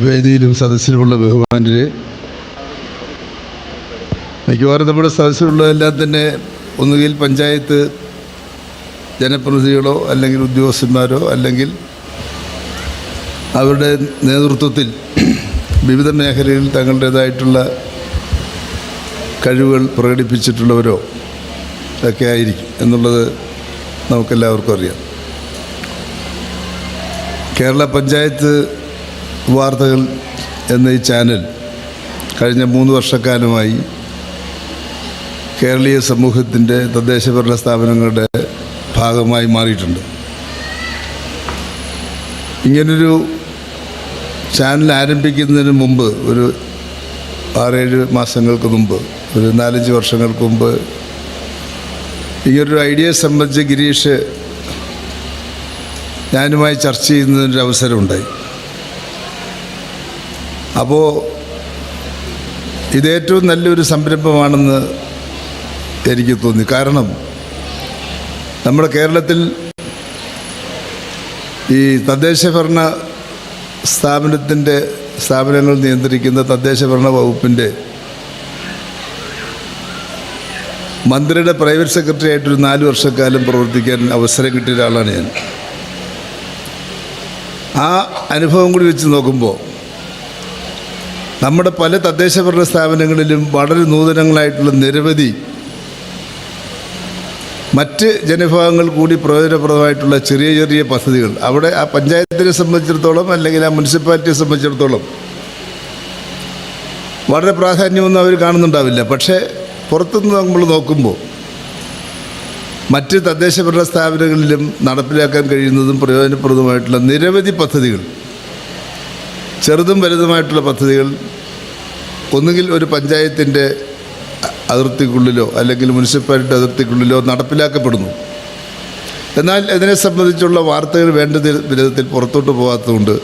വേദിയിലും സദസ്സിലുമുള്ള ബഹുമാനര് മിക്കവാറും നമ്മുടെ സദസ്സിലുള്ളതെല്ലാം തന്നെ ഒന്നുകിൽ പഞ്ചായത്ത് ജനപ്രതിനിധികളോ അല്ലെങ്കിൽ ഉദ്യോഗസ്ഥന്മാരോ അല്ലെങ്കിൽ അവരുടെ നേതൃത്വത്തിൽ വിവിധ മേഖലയിൽ തങ്ങളുടേതായിട്ടുള്ള കഴിവുകൾ പ്രകടിപ്പിച്ചിട്ടുള്ളവരോ ഒക്കെ ആയിരിക്കും എന്നുള്ളത് നമുക്കെല്ലാവർക്കും അറിയാം. കേരള പഞ്ചായത്ത് വാർത്തകൾ എന്ന ഈ ചാനൽ കഴിഞ്ഞ മൂന്ന് വർഷക്കാലമായി കേരളീയ സമൂഹത്തിന്റെ തദ്ദേശഭരണ സ്ഥാപനങ്ങളുടെ ഭാഗമായി മാറിയിട്ടുണ്ട്. ഇങ്ങനൊരു ചാനൽ ആരംഭിക്കുന്നതിന് മുമ്പ് ഒരു ആറേഴ് മാസങ്ങൾക്ക് മുമ്പ് ഒരു നാലഞ്ച് വർഷങ്ങൾക്ക് മുമ്പ് ഇങ്ങനൊരു ഐഡിയ സംബന്ധിച്ച് ഗിരീഷ് ഞാനുമായി ചർച്ച ചെയ്യുന്നതിനൊരു അവസരമുണ്ടായി. അപ്പോൾ ഇതേറ്റവും നല്ലൊരു സംരംഭമാണെന്ന് എനിക്ക് തോന്നി. കാരണം നമ്മുടെ കേരളത്തിൽ ഈ തദ്ദേശ തദ്ദേശഭരണ സ്ഥാപനത്തിന്റെ സ്ഥാപനങ്ങൾ നിയന്ത്രിക്കുന്ന തദ്ദേശഭരണ വകുപ്പിന്റെ മന്ത്രിയുടെ പ്രൈവറ്റ് സെക്രട്ടറി ആയിട്ടൊരു നാല് വർഷക്കാലം പ്രവർത്തിക്കാൻ അവസരം കിട്ടിയ ഒരാളാണ് ഞാൻ. ആ അനുഭവം കൂടി വെച്ച് നോക്കുമ്പോൾ നമ്മുടെ പല തദ്ദേശഭരണ സ്ഥാപനങ്ങളിലും വളരെ നൂതനങ്ങളായിട്ടുള്ള നിരവധി മറ്റ് ജനവിഭാഗങ്ങൾ കൂടി പ്രയോജനപ്രദമായിട്ടുള്ള ചെറിയ ചെറിയ പദ്ധതികൾ. അവിടെ ആ പഞ്ചായത്തിനെ സംബന്ധിച്ചിടത്തോളം അല്ലെങ്കിൽ ആ മുനിസിപ്പാലിറ്റിയെ സംബന്ധിച്ചിടത്തോളം വളരെ പ്രാധാന്യമൊന്നും അവർ കാണുന്നുണ്ടാവില്ല. പക്ഷേ പുറത്തുനിന്ന് നമ്മൾ നോക്കുമ്പോൾ മറ്റ് തദ്ദേശഭരണ സ്ഥാപനങ്ങളിലും നടപ്പിലാക്കാൻ കഴിയുന്നതും പ്രയോജനപ്രദമായിട്ടുള്ള നിരവധി പദ്ധതികൾ ചെറുതും വലുതുമായിട്ടുള്ള പദ്ധതികൾ ഒന്നുകിൽ ഒരു പഞ്ചായത്തിന്റെ അതിർത്തിക്കുള്ളിലോ അല്ലെങ്കിൽ മുനിസിപ്പാലിറ്റി അതിർത്തിക്കുള്ളിലോ നടപ്പിലാക്കപ്പെടുന്നു. എന്നാൽ ഇതിനെ സംബന്ധിച്ചുള്ള വാർത്തകൾ വേണ്ട വിധത്തിൽ പുറത്തോട്ട് പോകാത്തതുകൊണ്ട്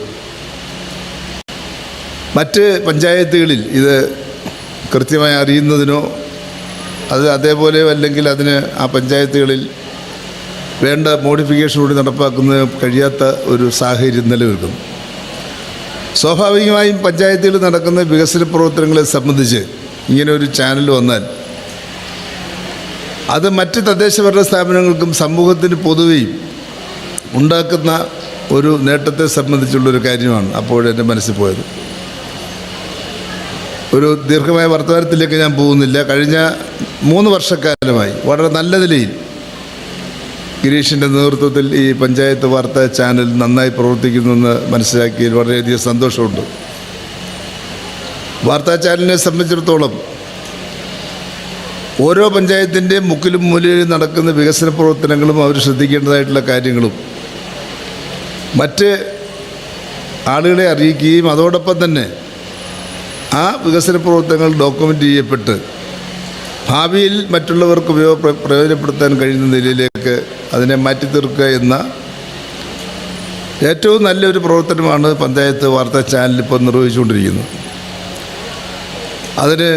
മറ്റ് പഞ്ചായത്തുകളിൽ ഇത് കൃത്യമായി അറിയുന്നതിനോ അത് അതേപോലെ അല്ലെങ്കിൽ അതിന് ആ പഞ്ചായത്തുകളിൽ വേണ്ട മോഡിഫിക്കേഷൻ കൂടി നടപ്പാക്കുന്നതിന് കഴിയാത്ത ഒരു സാഹചര്യം നിലനിൽക്കുന്നു. സ്വാഭാവികമായും പഞ്ചായത്തിൽ നടക്കുന്ന വികസന പ്രവർത്തനങ്ങളെ സംബന്ധിച്ച് ഇങ്ങനെ ഒരു ചാനൽ വന്നാൽ അത് മറ്റ് തദ്ദേശഭരണ സ്ഥാപനങ്ങൾക്കും സമൂഹത്തിന് പൊതുവെയും ഉണ്ടാക്കുന്ന ഒരു നേട്ടത്തെ സംബന്ധിച്ചുള്ളൊരു കാര്യമാണ് അപ്പോഴെന്റെ മനസ്സിൽ പോയത്. ഒരു ദീർഘമായ വർത്തമാനത്തിലേക്ക് ഞാൻ പോകുന്നില്ല. കഴിഞ്ഞ മൂന്ന് വർഷക്കാലമായി വളരെ നല്ല നിലയിൽ ഗിരീഷിന്റെ നേതൃത്വത്തിൽ ഈ പഞ്ചായത്ത് വാർത്താ ചാനൽ നന്നായി പ്രവർത്തിക്കുന്നുവെന്ന് മനസ്സിലാക്കിയതിൽ വളരെയധികം സന്തോഷമുണ്ട്. വാർത്താ ചാനലിനെ സംബന്ധിച്ചിടത്തോളം ഓരോ പഞ്ചായത്തിന്റെയും മുക്കിലും മൂലയിലും നടക്കുന്ന വികസന പ്രവർത്തനങ്ങളും അവർ ശ്രദ്ധിക്കേണ്ടതായിട്ടുള്ള കാര്യങ്ങളും മറ്റ് ആളുകളെ അറിയിക്കുകയും അതോടൊപ്പം തന്നെ ആ വികസന പ്രവർത്തനങ്ങൾ ഡോക്യുമെന്റ് ചെയ്യപ്പെട്ട് ഭാവിയിൽ മറ്റുള്ളവർക്ക് ഉപയോഗ പ്രയോജനപ്പെടുത്താൻ കഴിയുന്ന നിലയിലേക്ക് അതിനെ മാറ്റി തീർക്കുക എന്ന ഏറ്റവും നല്ലൊരു പ്രവർത്തനമാണ് പഞ്ചായത്ത് വാർത്താ ചാനൽ ഇപ്പോൾ നിർവഹിച്ചുകൊണ്ടിരിക്കുന്നത്. അതിന്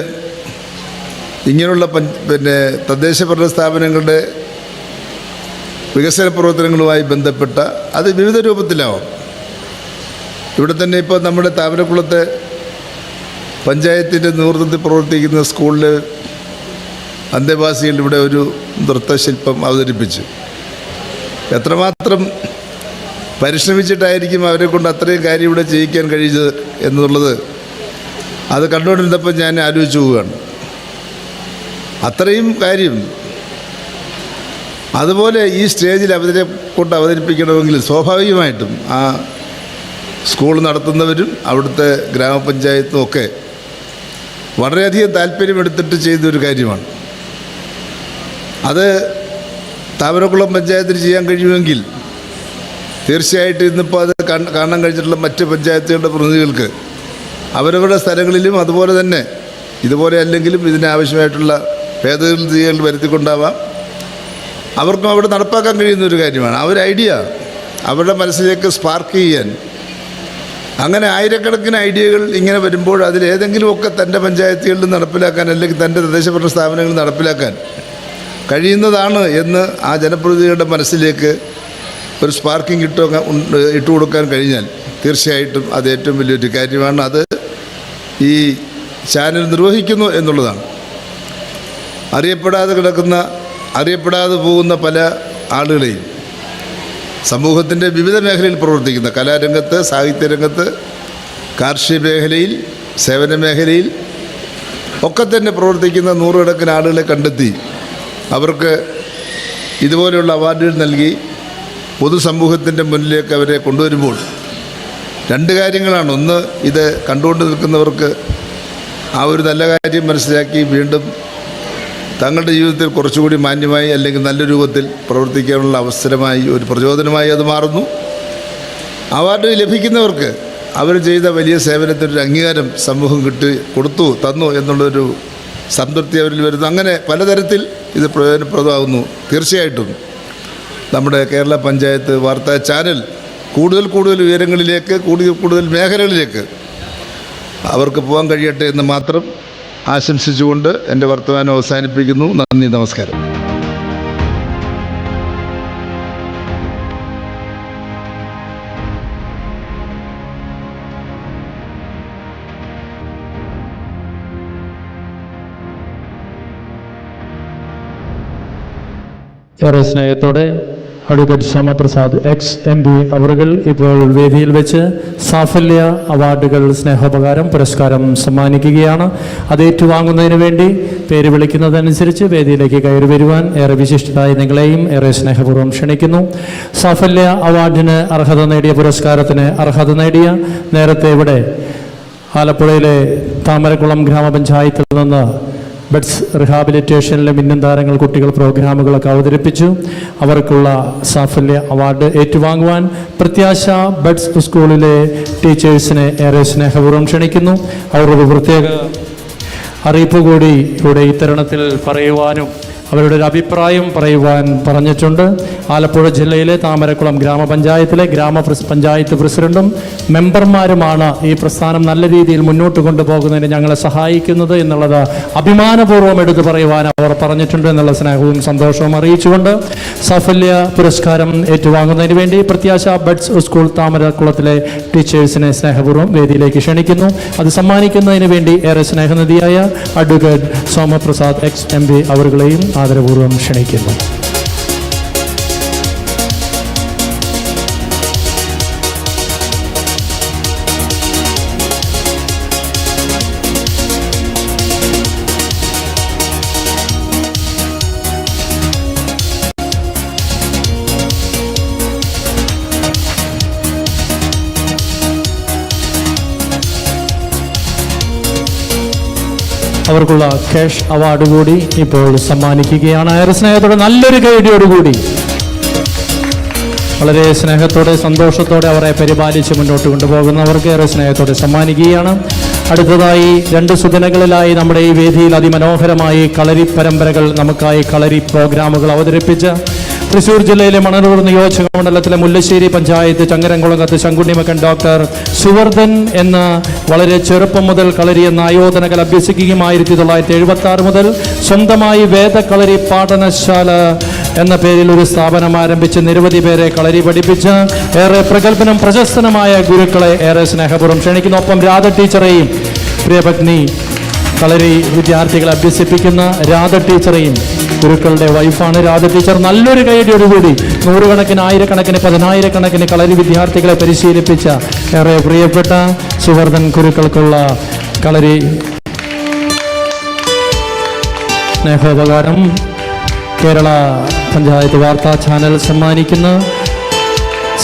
ഇങ്ങനെയുള്ള പിന്നെ തദ്ദേശഭരണ സ്ഥാപനങ്ങളുടെ വികസന പ്രവർത്തനങ്ങളുമായി ബന്ധപ്പെട്ട അത് വിവിധ രൂപത്തിലാവാം. ഇവിടെ തന്നെ ഇപ്പോൾ നമ്മുടെ താമരക്കുളത്തെ പഞ്ചായത്തിന്റെ നേതൃത്വത്തിൽ പ്രവർത്തിക്കുന്ന സ്കൂളിൽ അന്തേവാസികൾ ഇവിടെ ഒരു നൃത്തശില്പം അവതരിപ്പിച്ചു. എത്രമാത്രം പരിശ്രമിച്ചിട്ടായിരിക്കും അവരെ കൊണ്ട് അത്രയും കാര്യം ഇവിടെ ചെയ്യിക്കാൻ കഴിയുന്നത് എന്നുള്ളത് അത് കണ്ടുകൊണ്ടിരുന്നപ്പോൾ ഞാൻ ആലോചിച്ചു പോവുകയാണ്. അത്രയും കാര്യം അതുപോലെ ഈ സ്റ്റേജിൽ അവരെ കൊണ്ട് അവതരിപ്പിക്കണമെങ്കിൽ സ്വാഭാവികമായിട്ടും ആ സ്കൂൾ നടത്തുന്നവരും അവിടുത്തെ ഗ്രാമപഞ്ചായത്തും ഒക്കെ വളരെയധികം താല്പര്യമെടുത്തിട്ട് ചെയ്തൊരു കാര്യമാണ്. അത് താമരക്കുളം പഞ്ചായത്തിന് ചെയ്യാൻ കഴിയുമെങ്കിൽ തീർച്ചയായിട്ടും ഇന്നിപ്പോൾ അത് കാണാൻ കഴിഞ്ഞിട്ടുള്ള മറ്റ് പഞ്ചായത്തുകളുടെ പ്രതിനിധികൾക്ക് അവരവരുടെ സ്ഥലങ്ങളിലും അതുപോലെ തന്നെ ഇതുപോലെ അല്ലെങ്കിലും ഇതിനാവശ്യമായിട്ടുള്ള ഭേദഗതികൾ വരുത്തിക്കൊണ്ടാവാം. അവർക്കും അവിടെ നടപ്പാക്കാൻ കഴിയുന്ന ഒരു കാര്യമാണ്. ആ ഒരു ഐഡിയ അവരുടെ മനസ്സിലേക്ക് സ്പാർക്ക് ചെയ്യാൻ. അങ്ങനെ ആയിരക്കണക്കിന് ഐഡിയകൾ ഇങ്ങനെ വരുമ്പോൾ അതിലേതെങ്കിലുമൊക്കെ തന്റെ പഞ്ചായത്തുകളിൽ നടപ്പിലാക്കാൻ അല്ലെങ്കിൽ തന്റെ തദ്ദേശഭരണ സ്ഥാപനങ്ങളിൽ നടപ്പിലാക്കാൻ കഴിയുന്നതാണ് എന്ന് ആ ജനപ്രതിനിധിയുടെ മനസ്സിലേക്ക് ഒരു സ്പാർക്കിംഗ് ഇട്ടു ഇട്ടു കൊടുക്കാൻ കഴിഞ്ഞാൽ തീർച്ചയായിട്ടും അത് ഏറ്റവും വലിയൊരു കാര്യമാണ്. അത് ഈ ചാനൽ നിർവഹിക്കുന്നു എന്നുള്ളതാണ്. അറിയപ്പെടാതെ കിടക്കുന്ന അറിയപ്പെടാതെ പോകുന്ന പല ആളുകളെയും സമൂഹത്തിന്റെ വിവിധ മേഖലയിൽ പ്രവർത്തിക്കുന്ന കലാരംഗത്ത് സാഹിത്യരംഗത്ത് കാർഷിക മേഖലയിൽ സേവന മേഖലയിൽ ഒക്കെ തന്നെ പ്രവർത്തിക്കുന്ന നൂറുകണക്കിന് ആളുകളെ കണ്ടെത്തി അവർക്ക് ഇതുപോലെയുള്ള അവാർഡുകൾ നൽകി പൊതുസമൂഹത്തിന്റെ മുന്നിലേക്ക് അവരെ കൊണ്ടുവരുമ്പോൾ രണ്ട് കാര്യങ്ങളാണ്. ഒന്ന് ഇത് കണ്ടുകൊണ്ട് നിൽക്കുന്നവർക്ക് ആ ഒരു നല്ല കാര്യം മനസ്സിലാക്കി വീണ്ടും തങ്ങളുടെ ജീവിതത്തിൽ കുറച്ചുകൂടി മാന്യമായി അല്ലെങ്കിൽ നല്ല രൂപത്തിൽ പ്രവർത്തിക്കാനുള്ള അവസരമായി ഒരു പ്രചോദനമായി അത് മാറുന്നു. അവാർഡ് ലഭിക്കുന്നവർക്ക് അവർ ചെയ്ത വലിയ സേവനത്തിനൊരു അംഗീകാരം സമൂഹം കിട്ടി കൊടുത്തു തന്നു എന്നുള്ളൊരു സംതൃപ്തി അവരിൽ വരുന്നു. അങ്ങനെ പലതരത്തിൽ ഇത് പ്രയോജനപ്രദമാകുന്നു. തീർച്ചയായിട്ടും. നമ്മുടെ കേരള പഞ്ചായത്ത് വാർത്താ ചാനൽ കൂടുതൽ കൂടുതൽ ഉയരങ്ങളിലേക്ക് കൂടുതൽ കൂടുതൽ മേഖലകളിലേക്ക് അവർക്ക് പോകാൻ കഴിയട്ടെ എന്ന് മാത്രം ആശംസിച്ചുകൊണ്ട് എന്റെ വർത്തമാനം അവസാനിപ്പിക്കുന്നു. നന്ദി നമസ്കാരം. ഏറെ സ്നേഹത്തോടെ advocate Shyamaprasad ex M P അവറുകൾ ഇപ്പോൾ വേദിയിൽ വെച്ച് സാഫല്യ അവാർഡുകൾ സ്നേഹോപകാരം പുരസ്കാരം സമ്മാനിക്കുകയാണ്. അത് ഏറ്റുവാങ്ങുന്നതിന് വേണ്ടി പേര് വിളിക്കുന്നതനുസരിച്ച് വേദിയിലേക്ക് കയറി വരുവാൻ ഏറെ വിശിഷ്ടതായി നിങ്ങളെയും ഏറെ സ്നേഹപൂർവം ക്ഷണിക്കുന്നു. സാഫല്യ അവാർഡിന് അർഹത നേടിയ പുരസ്കാരത്തിന് അർഹത നേടിയ നേരത്തെ ഇവിടെ ആലപ്പുഴയിലെ താമരക്കുളം ഗ്രാമപഞ്ചായത്തിൽ നിന്ന് ബഡ്സ് റിഹാബിലിറ്റേഷനിലെ മിന്നും താരങ്ങൾ കുട്ടികൾ പ്രോഗ്രാമുകളൊക്കെ അവതരിപ്പിച്ചു. അവർക്കുള്ള സാഫല്യ അവാർഡ് ഏറ്റുവാങ്ങുവാൻ പ്രത്യാശ ബഡ്സ് സ്കൂളിലെ ടീച്ചേഴ്സിനെ ഏറെ സ്നേഹപൂർവം ക്ഷണിക്കുന്നു. അവരുടെ പ്രത്യേക അറിയിപ്പ് കൂടി ഇവിടെ ഈ പറയുവാനും അവരുടെ ഒരു അഭിപ്രായം പറയുവാൻ പറഞ്ഞിട്ടുണ്ട്. ആലപ്പുഴ ജില്ലയിലെ താമരക്കുളം ഗ്രാമപഞ്ചായത്തിലെ ഗ്രാമ പഞ്ചായത്ത് പ്രസിഡന്റും മെമ്പർമാരുമാണ് ഈ പ്രസ്ഥാനം നല്ല രീതിയിൽ മുന്നോട്ട് കൊണ്ടുപോകുന്നതിന് ഞങ്ങളെ സഹായിക്കുന്നത് എന്നുള്ളത് അഭിമാനപൂർവം എടുത്തു പറയുവാൻ അവർ പറഞ്ഞിട്ടുണ്ട് എന്നുള്ള സ്നേഹവും സന്തോഷവും അറിയിച്ചുകൊണ്ട് സാഫല്യ പുരസ്കാരം ഏറ്റുവാങ്ങുന്നതിന് വേണ്ടി പ്രത്യാശ ബഡ്സ് സ്കൂൾ താമരക്കുളത്തിലെ ടീച്ചേഴ്സിനെ സ്നേഹപൂർവം വേദിയിലേക്ക് ക്ഷണിക്കുന്നു. അത് സമ്മാനിക്കുന്നതിന് വേണ്ടി ഏറെ സ്നേഹനിധിയായ advocate Somaprasad ex M P അവരുകളെയും ആദരപൂർവം ക്ഷണിക്കുന്നു. അവർക്കുള്ള ക്യാഷ് അവാർഡ് കൂടി ഇപ്പോൾ സമ്മാനിക്കുകയാണ്. ഏറെ സ്നേഹത്തോടെ നല്ലൊരു കൈഡിയോടുകൂടി വളരെ സ്നേഹത്തോടെ സന്തോഷത്തോടെ അവരെ പരിപാലിച്ച് മുന്നോട്ട് കൊണ്ടുപോകുന്നവർക്ക് ഏറെ സ്നേഹത്തോടെ സമ്മാനിക്കുകയാണ്. അടുത്തതായി രണ്ട് സുദിനങ്ങളിലായി നമ്മുടെ ഈ വേദിയിൽ അതിമനോഹരമായി കളരി പരമ്പരകൾ നമുക്കായി കളരി പ്രോഗ്രാമുകൾ അവതരിപ്പിച്ച തൃശൂർ ജില്ലയിലെ മണലൂർ നിയോജക മണ്ഡലത്തിലെ മുല്ലശ്ശേരി പഞ്ചായത്ത് ചങ്ങരംകുളങ്ങത്ത് ശങ്കുണ്ണിമക്കൻ ഡോക്ടർ സുവർദ്ധൻ എന്ന വളരെ ചെറുപ്പം മുതൽ കളരി എന്ന ആയോധനകൾ അഭ്യസിക്കുകയും ആയിരത്തി തൊള്ളായിരത്തി എഴുപത്തി ആറ് മുതൽ സ്വന്തമായി വേദക്കളരി പാഠനശാല എന്ന പേരിൽ ഒരു സ്ഥാപനം ആരംഭിച്ച് നിരവധി പേരെ കളരി പഠിപ്പിച്ച് ഏറെ പ്രഗത്ഭനും പ്രശസ്തനുമായ ഗുരുക്കളെ ഏറെ സ്നേഹപൂർവം ക്ഷണിക്കുന്നു. ഒപ്പം രാധ ടീച്ചറെയും പ്രിയപത്നി കളരി വിദ്യാർത്ഥികളെ അഭ്യസിപ്പിക്കുന്ന രാധ ടീച്ചറെയും ഗുരുക്കളുടെ വൈഫാണ് രാധ ടീച്ചർ. നല്ലൊരു കൈയടിയോടുകൂടി നൂറുകണക്കിന് ആയിരക്കണക്കിന് പതിനായിരക്കണക്കിന് കളരി വിദ്യാർത്ഥികളെ പരിശീലിപ്പിച്ച ഏറെ പ്രിയപ്പെട്ട സുവർദ്ധൻ ഗുരുക്കൾക്കുള്ള കളരി സ്നേഹോപകാരം. കേരള പഞ്ചായത്ത് വാർത്താ ചാനൽ സമ്മാനിക്കുന്ന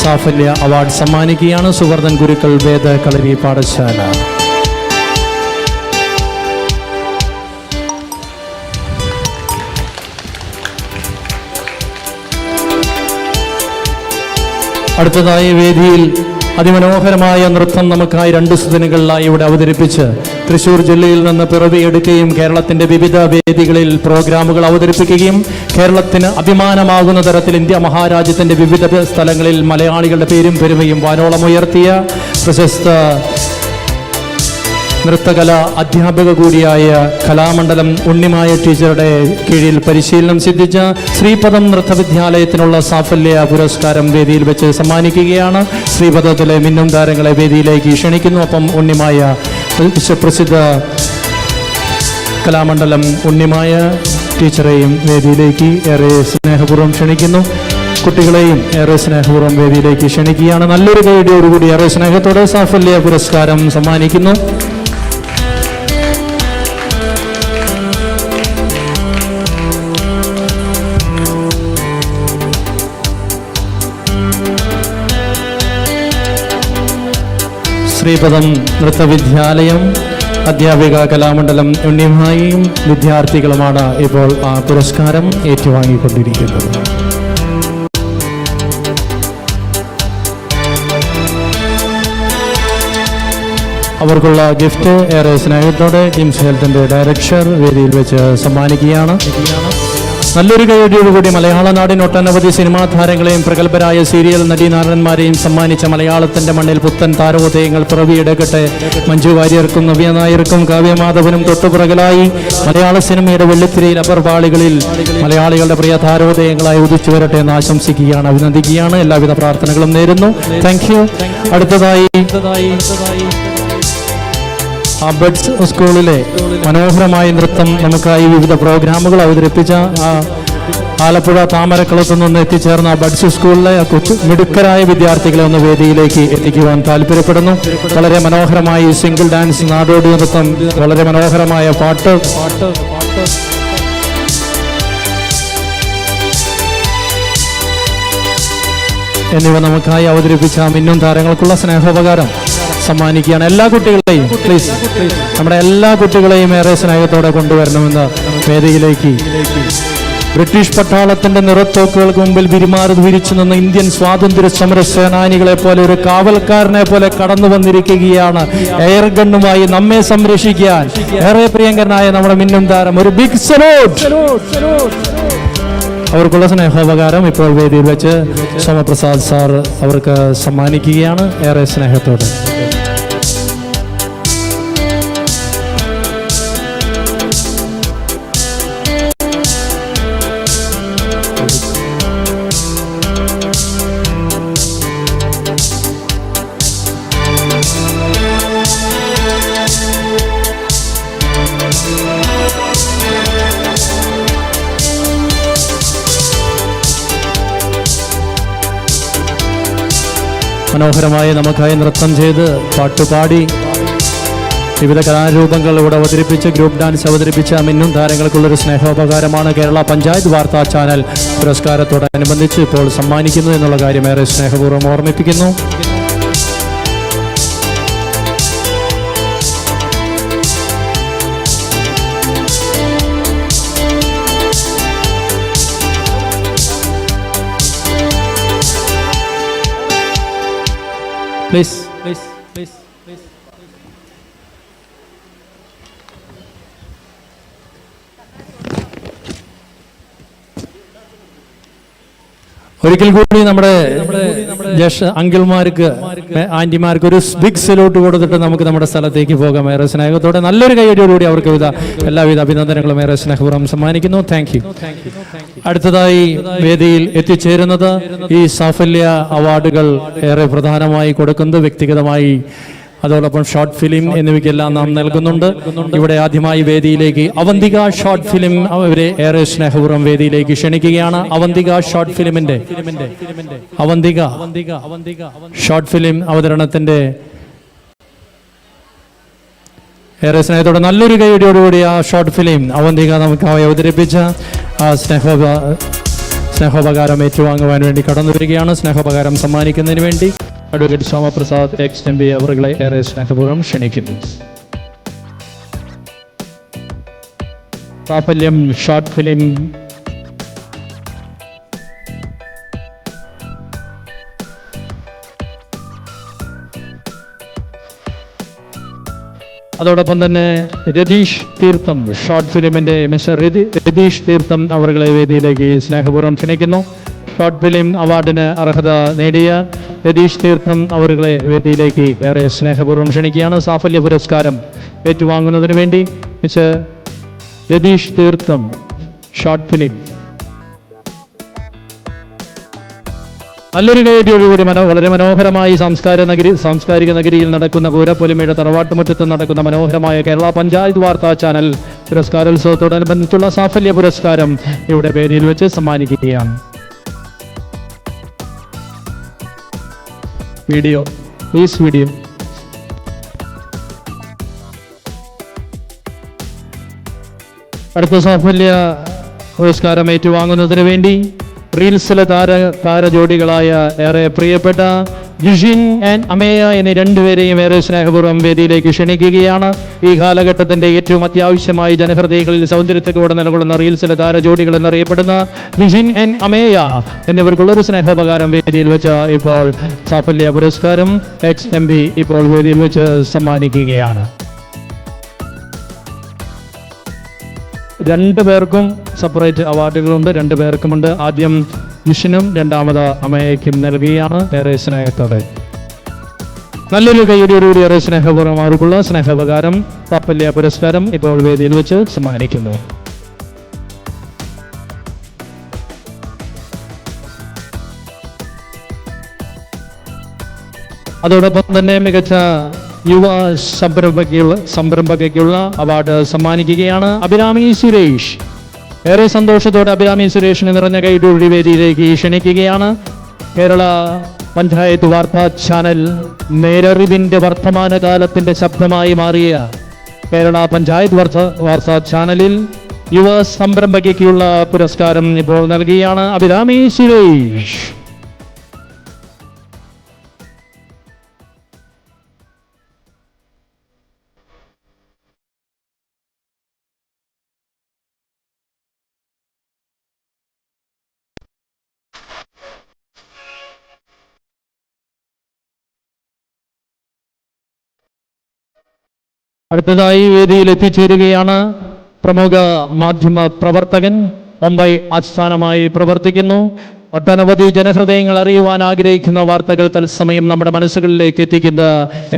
സാഫല്യ അവാർഡ് സമ്മാനിക്കുകയാണ് സുവർദ്ധൻ ഗുരുക്കൾ വേദ കളരി പാഠശാല. അടുത്തതായി വേദിയിൽ അതിമനോഹരമായ നൃത്തം നമുക്കായി രണ്ട് സുദിനങ്ങളിലായി ഇവിടെ അവതരിപ്പിച്ച് തൃശൂർ ജില്ലയിൽ നിന്ന് പിറവിയെടുക്കുകയും കേരളത്തിന്റെ വിവിധ വേദികളിൽ പ്രോഗ്രാമുകൾ അവതരിപ്പിക്കുകയും കേരളത്തിന് അഭിമാനമാകുന്ന തരത്തിൽ ഇന്ത്യ മഹാരാജ്യത്തിന്റെ വിവിധ സ്ഥലങ്ങളിൽ മലയാളികളുടെ പേരും പെരുമയും വാനോളം ഉയർത്തിയ പ്രശസ്ത നൃത്തകല അധ്യാപക കൂടിയായ കലാമണ്ഡലം ഉണ്ണിമായ ടീച്ചറുടെ കീഴിൽ പരിശീലനം സിദ്ധിച്ച ശ്രീപദം നൃത്തവിദ്യാലയത്തിനുള്ള സാഫല്യ പുരസ്കാരം വേദിയിൽ വെച്ച് സമ്മാനിക്കുകയാണ്. ശ്രീപദത്തിലെ മിന്നും താരങ്ങളെ വേദിയിലേക്ക് ക്ഷണിക്കുന്നു. ഒപ്പം ഉണ്ണിമായ വിശ്വപ്രസിദ്ധ കലാമണ്ഡലം ഉണ്ണിമായ ടീച്ചറെയും വേദിയിലേക്ക് ഏറെ സ്നേഹപൂർവം ക്ഷണിക്കുന്നു. കുട്ടികളെയും ഏറെ സ്നേഹപൂർവം വേദിയിലേക്ക് ക്ഷണിക്കുകയാണ്. നല്ലൊരു കൈയോടുകൂടി ഏറെ സ്നേഹത്തോടെ സാഫല്യ പുരസ്കാരം സമ്മാനിക്കുന്നു. ശ്രീപദം നൃത്തവിദ്യാലയം അധ്യാപിക കലാമണ്ഡലം ഉണ്ണിമായും വിദ്യാർത്ഥികളുമാണ് ഇപ്പോൾ ആ പുരസ്കാരം ഏറ്റുവാങ്ങിക്കൊണ്ടിരിക്കുന്നത്. അവർക്കുള്ള ഗിഫ്റ്റ് ഏറെ സ്നേഹത്തോടെ ടീംസ് ഹെൽത്തിന്റെ ഡയറക്ടർ വേദിയിൽ വെച്ച് സമ്മാനിക്കുകയാണ്. നല്ലൊരു കൈയടിയോടുകൂടി മലയാള നാടിന് ഒട്ടനവധി സിനിമാ താരങ്ങളെയും പ്രഗത്ഭരായ സീരിയൽ നടീനാരന്മാരെയും സമ്മാനിച്ച മലയാളത്തിന്റെ മണ്ണിൽ പുത്തൻ താരോദയങ്ങൾ പിറവിയെടുക്കട്ടെ മഞ്ജു വാര്യർക്കും നവ്യ നായർക്കും കാവ്യമാധവനും തൊട്ടുപുറകലായി മലയാള സിനിമയുടെ വെള്ളിത്തിരയിൽ അപർപാളികളിൽ മലയാളികളുടെ പ്രിയ താരോദയങ്ങളായി ഉദിച്ചു വരട്ടെ എന്ന് ആശംസിക്കുകയാണ് അഭിനന്ദിക്കുകയാണ്. എല്ലാവിധ പ്രാർത്ഥനകളും നേരുന്നു. താങ്ക് യു അടുത്തതായി. ആ ബഡ്സ് സ്കൂളിലെ മനോഹരമായ നൃത്തം നമുക്കായി വിവിധ പ്രോഗ്രാമുകൾ അവതരിപ്പിച്ച ആ ആലപ്പുഴ താമരക്കുളത്ത് നിന്ന് എത്തിച്ചേർന്ന ബഡ്സ് സ്കൂളിലെ കൊച്ചു മിടുക്കരായ വിദ്യാർത്ഥികളെ ഒന്ന് വേദിയിലേക്ക് എത്തിക്കുവാൻ താല്പര്യപ്പെടുന്നു. വളരെ മനോഹരമായി സിംഗിൾ ഡാൻസ് നാടോടി നൃത്തം വളരെ മനോഹരമായ പാട്ട് പാട്ട് പാട്ട്. എന്നിവ നമുക്കായി അവതരിപ്പിച്ച മിന്നും താരങ്ങൾക്കുള്ള സ്നേഹോപകാരം സമ്മാനിക്കുകയാണ് എല്ലാ കുട്ടികളെയും. പ്ലീസ് നമ്മുടെ എല്ലാ കുട്ടികളെയും ഏറെ സ്നേഹത്തോടെ കൊണ്ടുവരണമെന്ന് വേദിയിലേക്ക് ബ്രിട്ടീഷ് പട്ടാളത്തിന്റെ നിറത്തോക്കുകൾക്ക് മുമ്പിൽ വിരിമാറി വിരിച്ചു നിന്ന ഇന്ത്യൻ സ്വാതന്ത്ര്യ സമര സേനാനികളെ പോലെ ഒരു കാവൽക്കാരനെ പോലെ കടന്നു വന്നിരിക്കുകയാണ്. എയർ ഗണ്ണുമായി നമ്മെ സംരക്ഷിക്കാൻ. ഏറെ പ്രിയങ്കരനായ നമ്മുടെ മിന്നും താരം ഒരു ബിഗ് സലോട്ട് അവർക്കുള്ള സ്നേഹോപകാരം ഇപ്പോൾ വേദിയിൽ വെച്ച് സോമപ്രസാദ് സാർ അവർക്ക് സമ്മാനിക്കുകയാണ്. ഏറെ സ്നേഹത്തോടെ. മനോഹരമായി നമുക്കായി നൃത്തം ചെയ്ത് പാട്ടുപാടി വിവിധ കലാരൂപങ്ങൾ ഇവിടെ അവതരിപ്പിച്ച് ഗ്രൂപ്പ് ഡാൻസ് അവതരിപ്പിച്ച മിന്നും താരങ്ങൾക്കുള്ളൊരു സ്നേഹോപകാരമാണ് കേരള പഞ്ചായത്ത് വാർത്താ ചാനൽ. പുരസ്കാരത്തോടനുബന്ധിച്ച് ഇപ്പോൾ സമ്മാനിക്കുന്നു എന്നുള്ള കാര്യം ഏറെ സ്നേഹപൂർവം ഓർമ്മിപ്പിക്കുന്നു. പ്ലീസ് പ്ലീസ് പ്ലീസ് പ്ലീസ് ഒരിക്കൽ കൂടി നമ്മുടെ ജഷ അങ്കിൾമാർക്ക് ആന്റിമാർക്ക് ഒരു ബിഗ് സല്യൂട്ട് കൊടുത്തിട്ട് നമുക്ക് നമ്മുടെ സ്ഥലത്തേക്ക് പോകാം. ഏറെ സ്നേഹത്തോടെ നല്ലൊരു കൈയടിയോടുകൂടി അവർക്ക് വിധ എല്ലാവിധ അഭിനന്ദനങ്ങളും ഏറെ സ്നേഹപൂർവം സമ്മാനിക്കുന്നു. താങ്ക് യു അടുത്തതായി വേദിയിൽ എത്തിച്ചേരുന്നത് ഈ സാഫല്യ അവാർഡുകൾ ഏറെ പ്രധാനമായി കൊടുക്കുന്നത് വ്യക്തിഗതമായി. അതോടൊപ്പം ഷോർട്ട് ഫിലിം എന്നിവയ്ക്കെല്ലാം നാം നൽകുന്നുണ്ട്. ഇവിടെ ആദ്യമായി വേദിയിലേക്ക് അവന്തിക ഷോർട്ട് ഫിലിം അവരെ ഏറെ സ്നേഹപൂർവം വേദിയിലേക്ക് ക്ഷണിക്കുകയാണ്. അവന്തിക ഷോർട്ട് ഫിലിമിന്റെ അവന്തിക ഷോർട്ട് ഫിലിം അവതരണത്തിന്റെ ഏറെ സ്നേഹത്തോടെ നല്ലൊരു കൈയടിയോടുകൂടി ആ ഷോർട്ട് ഫിലിം അവന്തിക നമുക്ക് അവതരിപ്പിച്ച ആ സ്നേഹോപ സ്നേഹോപകാരം ഏറ്റുവാങ്ങുവാൻ വേണ്ടി കടന്നു വരികയാണ്. സ്നേഹോപകാരം സമ്മാനിക്കുന്നതിന് വേണ്ടി advocate Shyamaprasad ex M P അവറുകളെ ഏറെ സ്നേഹപൂർവം ക്ഷണിക്കുന്നു. പ്രാബല്യം ഷോർട്ട് ഫിലിം അതോടൊപ്പം തന്നെ രതീഷ് തീർത്ഥം ഷോർട്ട് ഫിലിമിന്റെ മിസ്റ്റർ രതി- രതീഷ് തീർത്ഥം അവരുടെ വേദിയിലേക്ക് സ്നേഹപൂർവം ക്ഷണിക്കുന്നു. ഷോർട്ട് ഫിലിം അവാർഡിന് അർഹത നേടിയ രതീഷ് തീർത്ഥം അവരുടെ വേദിയിലേക്ക് ഏറെ സ്നേഹപൂർവം ക്ഷണിക്കുകയാണ്. സാഫല്യ പുരസ്കാരം ഏറ്റുവാങ്ങുന്നതിന് വേണ്ടി mister Ratheesh Theertham short film നല്ലൊരു കയറ്റിയോടുകൂടി മനോ വളരെ മനോഹരമായി സംസ്കാര നഗരി സാംസ്കാരിക നഗരിയിൽ നടക്കുന്ന പൂരപ്പൊലിമയുടെ തറവാട്ടുമുറ്റത്ത് നടക്കുന്ന മനോഹരമായ കേരള പഞ്ചായത്ത് വാർത്താ ചാനൽ പുരസ്കാരോത്സവത്തോടനുബന്ധിച്ചുള്ള സാഫല്യ പുരസ്കാരം ഇവിടെ പേരിൽ വെച്ച് സമ്മാനിക്കുകയാണ്. വീഡിയോ പ്ലീസ് വീഡിയോ അടുത്ത സാഫല്യ പുരസ്കാരം ഏറ്റുവാങ്ങുന്നതിന് വേണ്ടി റീൽസിലെ താര ജോഡികളായ ഏറെ പ്രിയപ്പെട്ട ജിഷിൻ ആൻഡ് അമേയ എന്നീ രണ്ടുപേരെയും ഏറെ സ്നേഹപൂർവം വേദിയിലേക്ക് ക്ഷണിക്കുകയാണ്. ഈ കാലഘട്ടത്തിന്റെ ഏറ്റവും അത്യാവശ്യമായി ജനഹൃദയങ്ങളിൽ സൗന്ദര്യത്തോടെ നിലകൊള്ളുന്ന റീൽസിലെ താരജോഡികൾ എന്നറിയപ്പെടുന്ന ജിഷിൻ ആൻഡ് അമേയ എന്നിവർക്കുള്ളൊരു സ്നേഹപകാരം വേദിയിൽ വെച്ച് ഇപ്പോൾ സാഫല്യ പുരസ്കാരം എച്ച് എം ഇപ്പോൾ വേദിയിൽ വെച്ച് സമ്മാനിക്കുകയാണ്. രണ്ട് പേർക്കും സെപ്പറേറ്റ് അവാർഡുകളുണ്ട് രണ്ട് പേർക്കുമുണ്ട്. ആദ്യം മിഷനും രണ്ടാമത് അമയയ്ക്കും നൽകുകയാണ് ഏറെ സ്നേഹത്തോടെ. നല്ലൊരു കൈയടിയോടുകൂടി ഏറെ സ്നേഹപൂർവം സ്നേഹപകാരം സാഫല്യ പുരസ്കാരം ഇപ്പോൾ വേദിയിൽ വെച്ച് സമ്മാനിക്കുന്നു. അതോടൊപ്പം തന്നെ മികച്ച യുവ സംരംഭകയുള്ള സംരംഭകയ്ക്കുള്ള അവാർഡ് സമ്മാനിക്കുകയാണ് അഭിരാമി സുരേഷ്. ഏറെ സന്തോഷത്തോടെ അഭിരാമി സുരേഷിന് നിറഞ്ഞ കൈയിലൂടെ വേദിയിലേക്ക് ക്ഷണിക്കുകയാണ്. കേരള പഞ്ചായത്ത് വാർത്താ ചാനൽ നേരറിവിന്റെ വർത്തമാനകാലത്തിന്റെ ശബ്ദമായി മാറിയ കേരള പഞ്ചായത്ത് വാർത്ത വാർത്താ ചാനലിൽ യുവ സംരംഭകയ്ക്കുള്ള പുരസ്കാരം ഇപ്പോൾ നൽകുകയാണ് അഭിരാമി സുരേഷ്. അടുത്തതായി വേദിയിൽ എത്തിച്ചേരുകയാണ് പ്രമുഖ മാധ്യമ പ്രവർത്തകൻ മുംബൈ ആസ്ഥാനമായി പ്രവർത്തിക്കുന്നു. ഒട്ടനവധി ജനഹൃദയങ്ങൾ അറിയുവാൻ ആഗ്രഹിക്കുന്ന വാർത്തകൾ തത്സമയം നമ്മുടെ മനസ്സുകളിലേക്ക് എത്തിക്കുന്ന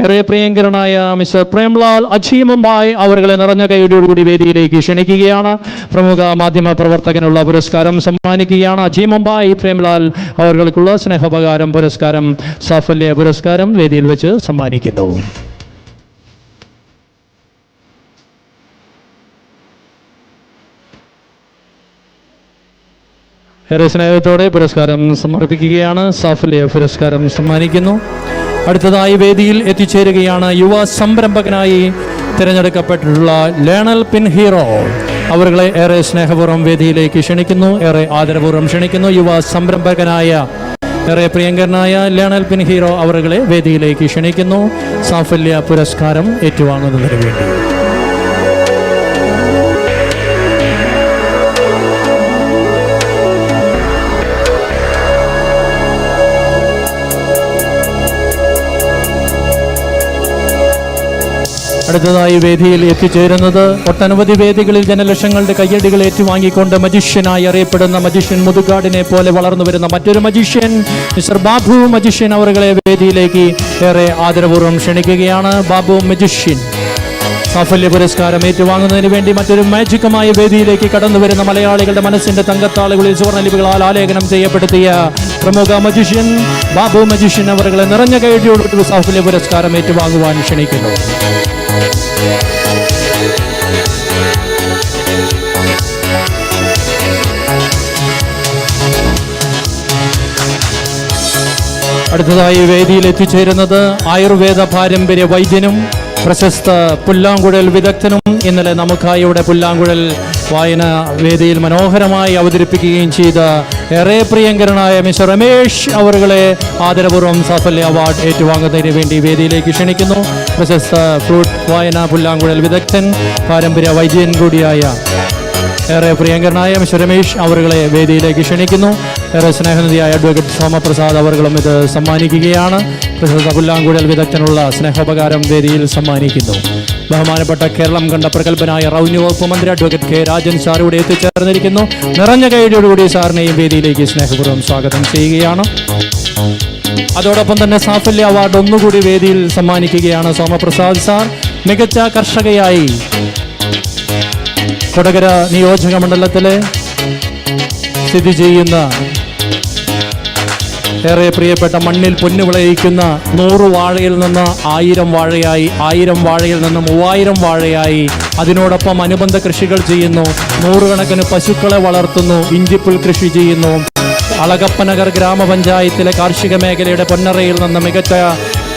ഏറെ പ്രിയങ്കരനായ മിസ്റ്റർ പ്രേംലാൽ അജി മുംബൈ അവരുടെ നിറഞ്ഞ കൈയോടുകൂടി വേദിയിലേക്ക് ക്ഷണിക്കുകയാണ്. പ്രമുഖ മാധ്യമ പ്രവർത്തകനുള്ള പുരസ്കാരം സമ്മാനിക്കുകയാണ് അജി മുംബൈ. പ്രേംലാൽ അവർക്കുള്ള സ്നേഹോപകാരം പുരസ്കാരം സാഫല്യ പുരസ്കാരം വേദിയിൽ വെച്ച് സമ്മാനിക്കുന്നു. ഏറെ സ്നേഹത്തോടെ പുരസ്കാരം സമർപ്പിക്കുകയാണ്. സാഫല്യ പുരസ്കാരം സമ്മാനിക്കുന്നു. അടുത്തതായി വേദിയിൽ എത്തിച്ചേരുകയാണ് യുവ സംരംഭകനായി തിരഞ്ഞെടുക്കപ്പെട്ടിട്ടുള്ള ലേണൽ പിൻ ഹീറോ. അവരുടെ ഏറെ സ്നേഹപൂർവം വേദിയിലേക്ക് ക്ഷണിക്കുന്നു ഏറെ ആദരപൂർവം ക്ഷണിക്കുന്നു യുവ സംരംഭകനായ ഏറെ പ്രിയങ്കരനായ ലേണൽ പിൻ ഹീറോ അവരുടെ വേദിയിലേക്ക് ക്ഷണിക്കുന്നു. സാഫല്യ പുരസ്കാരം ഏറ്റുവാങ്ങുന്നതിന് വേണ്ടി. അടുത്തതായി വേദിയിൽ എത്തിച്ചേരുന്നത് ഒട്ടനവധി വേദികളിൽ ജനലക്ഷങ്ങളുടെ കയ്യടികൾ ഏറ്റുവാങ്ങിക്കൊണ്ട് മജിഷ്യനായി അറിയപ്പെടുന്ന മജിഷ്യൻ മുതുകാടിനെ പോലെ വളർന്നു വരുന്ന മറ്റൊരു മജിഷ്യൻ മിസ്റ്റർ ബാബു. മജിഷ്യൻ അവരുടെ വേദിയിലേക്ക് ഏറെ ആദരപൂർവം ക്ഷണിക്കുകയാണ്. ബാബു മജിഷ്യൻ സാഫല്യ പുരസ്കാരം ഏറ്റുവാങ്ങുന്നതിന് വേണ്ടി മറ്റൊരു മാജിക്കമായ വേദിയിലേക്ക് കടന്നു വരുന്ന മലയാളികളുടെ മനസ്സിന്റെ തങ്കത്താളുകളിൽ സുവർണലിപികളാൽ ആലേഖനം ചെയ്യപ്പെടുത്തിയ പ്രമുഖ മജിഷ്യൻ ബാബു മജിഷ്യൻ അവരുടെ നിറഞ്ഞ കൈയോടുകൂടി സാഫല്യ പുരസ്കാരം ഏറ്റുവാങ്ങുവാൻ ക്ഷണിക്കുന്നു. അടുത്തതായി വേദിയിൽ എത്തിച്ചേരുന്നത് ആയുർവേദ പാരമ്പര്യ വൈദ്യനും പ്രശസ്ത പുല്ലാങ്കുഴൽ വിദഗ്ധനും ഇന്നലെ നമുക്കായി ഇവിടെ പുല്ലാങ്കുഴൽ വായന വേദിയിൽ മനോഹരമായി അവതരിപ്പിക്കുകയും ചെയ്ത ഏറെ പ്രിയങ്കരനായ മിസ്റ്റർ രമേഷ് അവറുകളെ ആദരപൂർവം സാഫല്യ അവാർഡ് ഏറ്റുവാങ്ങുന്നതിന് വേണ്ടി വേദിയിലേക്ക് ക്ഷണിക്കുന്നു. പ്രശസ്ത ഫ്രൂട്ട് വായന പുല്ലാങ്കുഴൽ വിദഗ്ധൻ പാരമ്പര്യ വൈദ്യൻ കൂടിയായ ഏറെ പ്രിയങ്കരനായ മിസ് രമേഷ് അവരുകളെ വേദിയിലേക്ക് ക്ഷണിക്കുന്നു. ഏറെ സ്നേഹനിധിയായ അഡ്വക്കേറ്റ് സോമപ്രസാദ് അവരുകളും ഇത് സമ്മാനിക്കുകയാണ്. പ്രശസ്ത പുല്ലാങ്കുഴൽ വിദഗ്ധനുള്ള സ്നേഹോപകാരം വേദിയിൽ സമ്മാനിക്കുന്നു. ബഹുമാനപ്പെട്ട കേരളം കണ്ട പ്രഗത്ഭനായ റവന്യൂ വകുപ്പ് മന്ത്രി അഡ്വക്കേറ്റ് കെ രാജൻ സാർ ഇവിടെ എത്തിച്ചേർന്നിരിക്കുന്നു. നിറഞ്ഞ കൈയോടുകൂടി സാറിനെയും വേദിയിലേക്ക് സ്നേഹപൂർവം സ്വാഗതം ചെയ്യുകയാണ്. അതോടൊപ്പം തന്നെ സാഫല്യ അവാർഡ് ഒന്നുകൂടി വേദിയിൽ സമ്മാനിക്കുകയാണ് സോമപ്രസാദ് സാർ. മികച്ച കർഷകയായി കൊടകര നിയോജക മണ്ഡലത്തിലെ സ്ഥിതി ചെയ്യുന്ന ഏറെ പ്രിയപ്പെട്ട മണ്ണിൽ പൊന്നു വിളയിക്കുന്ന നൂറ് വാഴയിൽ നിന്ന് ആയിരം വാഴയായി ആയിരം വാഴയിൽ നിന്ന് മൂവായിരം വാഴയായി. അതിനോടൊപ്പം അനുബന്ധ കൃഷികൾ ചെയ്യുന്നു. നൂറുകണക്കിന് പശുക്കളെ വളർത്തുന്നു. ഇഞ്ചിപ്പുൽ കൃഷി ചെയ്യുന്നു. അളകപ്പനഗർ ഗ്രാമപഞ്ചായത്തിലെ കാർഷിക മേഖലയുടെ പൊന്നറയിൽ നിന്ന് മികച്ച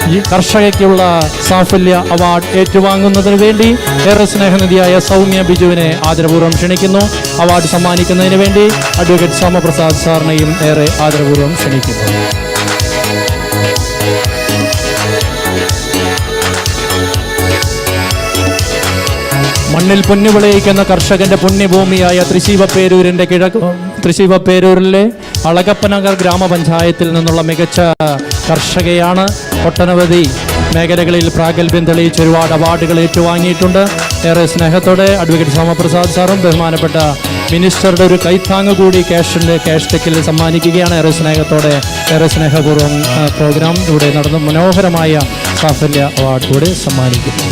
ഈ കർഷകയ്ക്കുള്ള സാഫല്യ അവാർഡ് ഏറ്റുവാങ്ങുന്നതിന് വേണ്ടി ഏറെ സ്നേഹനിധിയായ സൗമ്യ ബിജുവിനെ ആദരപൂർവം ക്ഷണിക്കുന്നു. അവാർഡ് സമ്മാനിക്കുന്നതിന് വേണ്ടി അഡ്വക്കേറ്റ് സോമപ്രസാദ് സാറിനെയും ഏറെ ആദരപൂർവം ക്ഷണിക്കുന്നു. മണ്ണിൽ പൊന്നു വിളയിക്കുന്ന കർഷകന്റെ പുണ്യഭൂമിയായ തൃശീവപ്പേരൂരിന്റെ കിഴക്ക് തൃശീവപ്പേരൂരിലെ അളകപ്പനഗർ ഗ്രാമപഞ്ചായത്തിൽ നിന്നുള്ള മികച്ച കർഷകയാണ് ഒട്ടനവധി മേഖലകളിൽ പ്രാഗൽഭ്യം തെളിയിച്ച് ഒരുപാട് അവാർഡുകൾ ഏറ്റുവാങ്ങിയിട്ടുണ്ട്. ഏറെ സ്നേഹത്തോടെ അഡ്വക്കേറ്റ് സോമപ്രസാദ് സാറും ബഹുമാനപ്പെട്ട മിനിസ്റ്ററുടെ ഒരു കൈത്താങ് കൂടി ക്യാഷിന്റെ ക്യാഷ് ടെക്കിൽ സമ്മാനിക്കുകയാണ്. ഏറെ സ്നേഹത്തോടെ ഏറെ സ്നേഹപൂർവം പ്രോഗ്രാം ഇവിടെ നടന്ന. മനോഹരമായ സാഫല്യ അവാർഡ് കൂടെ സമ്മാനിക്കുന്നു.